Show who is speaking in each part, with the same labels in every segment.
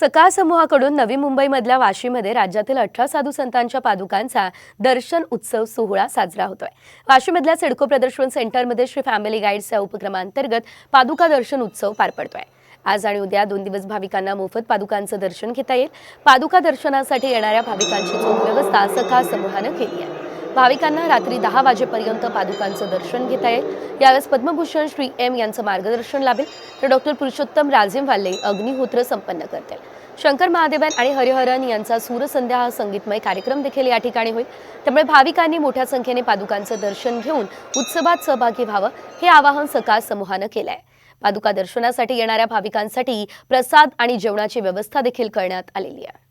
Speaker 1: सकाळ समूहाकडून नवी मुंबईमधल्या वाशीमध्ये राज्यातील अठरा साधू संतांच्या पादुकांचा दर्शन उत्सव सोहळा साजरा होतोय. वाशीमधल्या सिडको प्रदर्शन सेंटरमध्ये श्री फॅमिली गाईड्स या उपक्रमांतर्गत पादुका दर्शन उत्सव पार पडतोय. आज आणि उद्या दोन दिवस भाविकांना मोफत पादुकांचं दर्शन घेता येईल. पादुका दर्शनासाठी येणाऱ्या भाविकांची चोख व्यवस्था सखा समूहानं केली आहे. भाविकांना रात्री दहा वाजेपर्यंत पादुकांचं दर्शन घेता येईल. यावेळेस पद्मभूषण श्री एम यांचं मार्गदर्शन लाभेल. तर डॉक्टर पुरुषोत्तम राजेमवाले अग्निहोत्र संपन्न करतील. शंकर महादेवन आणि हरिहरन यांचा सूरसंध्या हा संगीतमय कार्यक्रम देखील या ठिकाणी होईल. त्यामुळे भाविकांनी मोठ्या संख्येने पादुकांचं दर्शन घेऊन उत्सवात सहभागी व्हावं हे आवाहन सकाळ समूहानं केलं आहे पादुका दर्शनासाठी येणाऱ्या भाविकांसाठी प्रसाद आणि जेवणाची व्यवस्था देखील करण्यात आलेली आहे.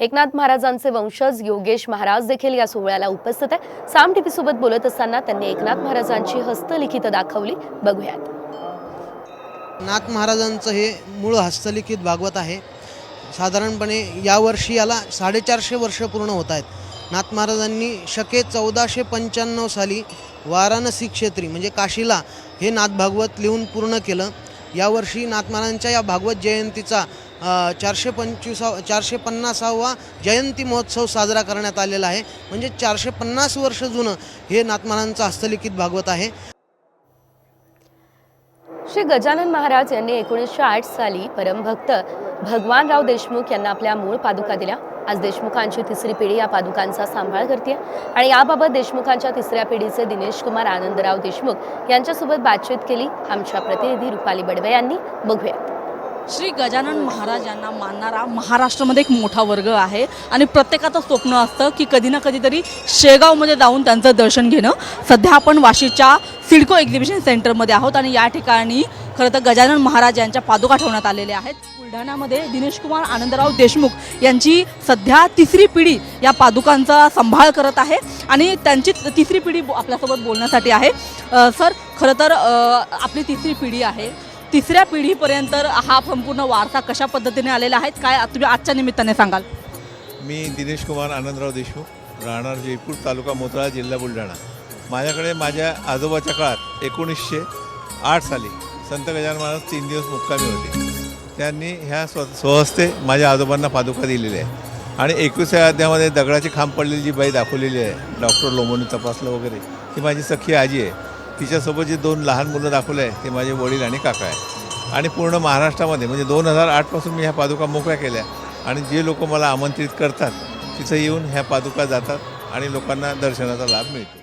Speaker 1: एकनाथ महाराजांचे वंशज योगेश महाराज देखील या सोहळ्याला उपस्थित आहे साम टीव्ही सोबत बोलत असताना त्यांनी एकनाथ महाराजांची हस्तलिखित दाखवली. बघूयात.
Speaker 2: नाथ महाराजांचं हे मूळ हस्तलिखित भागवत आहे. साधारणपणे यावर्षी याला साडेचारशे वर्ष पूर्ण होत आहेत. नाथ महाराजांनी शके चौदाशे पंच्याण्णव साली वाराणसी क्षेत्री म्हणजे काशीला हे नाथ भागवत लिहून पूर्ण केलं. यावर्षी नाथ महाराजांच्या या भागवत जयंतीचा चारशे पंचवीसावा चारशे पन्नासावा जयंती महोत्सव साजरा करण्यात आलेला आहे. म्हणजे चारशे पन्नास वर्ष जुनं हे नाथ हस्तलिखित भागवत आहे.
Speaker 1: श्री गजानन महाराज यांनी एकोणीसशे आठ साली परमभक्त भगवानराव देशमुख यांना आपल्या मूळ पादुका दिल्या. आज देशमुखांची तिसरी पिढी या पादुकांचा सांभाळ करते आणि याबाबत देशमुखांच्या तिसऱ्या पिढीचे दिनेश कुमार आनंदराव देशमुख यांच्यासोबत बातचीत केली. आमच्या प्रतिनिधी रुपाली बडवे यांनी बघूयात.
Speaker 3: श्री गजानन महाराज यांना मानणारा महाराष्ट्रामध्ये एक मोठा वर्ग आहे. आणि प्रत्येकाचं स्वप्न असतं की कधी ना कधीतरी शेगावमध्ये जाऊन त्यांचं दर्शन घेणं. सध्या आपण वाशीच्या सिडको एक्झिबिशन सेंटरमध्ये आहोत आणि या ठिकाणी खरं तर गजानन महाराज यांच्या पादुका ठेवण्यात आलेल्या आहेत. बुलढाण्यामध्ये दिनेश कुमार आनंदराव देशमुख यांची सध्या तिसरी पिढी या पादुकांचा सांभाळ करत आहे. आणि त्यांची तिसरी पिढी आपल्यासोबत बोलण्यासाठी आहे. सर खरं तर आपली तिसरी पिढी आहे. तिसऱ्या पिढीपर्यंत हा संपूर्ण वारसा कशा पद्धतीने आलेला आहे? काय तुम्ही आजच्या निमित्ताने सांगाल?
Speaker 4: मी दिनेश कुमार आनंदराव देशमुख राहणार जयपूर तालुका मोताळा जिल्हा बुलढाणा. माझ्याकडे माझ्या आजोबाच्या काळात एकोणीसशे आठ साली संत गजानन महाराज तीन दिवस मुक्कामी होते. त्यांनी ह्या स्व स्वहस्ते माझ्या आजोबांना पादुका दिलेल्या आहे आणि एकविसाव्या अध्यामध्ये दगडाची खांब पडलेली जी बाई दाखवलेली आहे डॉक्टर लोमोनी तपासलं वगैरे ती माझी सखी आजी आहे. तिच्यासोबत जी दोन लहान मुलं दाखवले आहे ते माझे वडील आणि काका आहे. आणि पूर्ण महाराष्ट्रामध्ये म्हणजे दोन हजार आठपासून मी ह्या पादुका मोकळ्या केल्या. आणि जे लोक मला आमंत्रित करतात तिथं येऊन ह्या पादुका जातात आणि लोकांना दर्शनाचा लाभ मिळतो.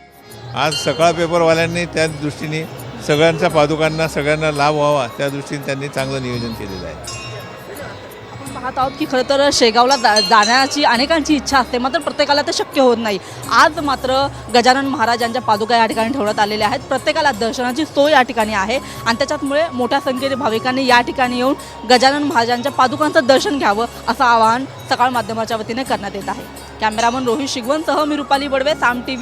Speaker 4: आज सकाळ पेपरवाल्यांनी त्या दृष्टीने सगळ्यांच्या पादुकांना सगळ्यांना लाभ व्हावा त्या दृष्टीने त्यांनी चांगलं नियोजन केलेलं आहे.
Speaker 3: पाहत आहोत की खरं तर शेगावला जा जाण्याची अनेकांची इच्छा असते. मात्र प्रत्येकाला ते शक्य होत नाही. आज मात्र गजानन महाराज यांच्या पादुका या ठिकाणी ठेवण्यात आलेल्या आहेत. प्रत्येकाला दर्शनाची सोय या ठिकाणी आहे आणि त्याच्यामुळे मोठ्या संख्येने भाविकांनी या ठिकाणी येऊन गजानन महाराजांच्या पादुकांचं दर्शन घ्यावं असं आवाहन सकाळ माध्यमाच्या वतीने करण्यात येत आहे. कॅमेरामन रोहित शिगवणसह मी रुपाली बडवे साम टी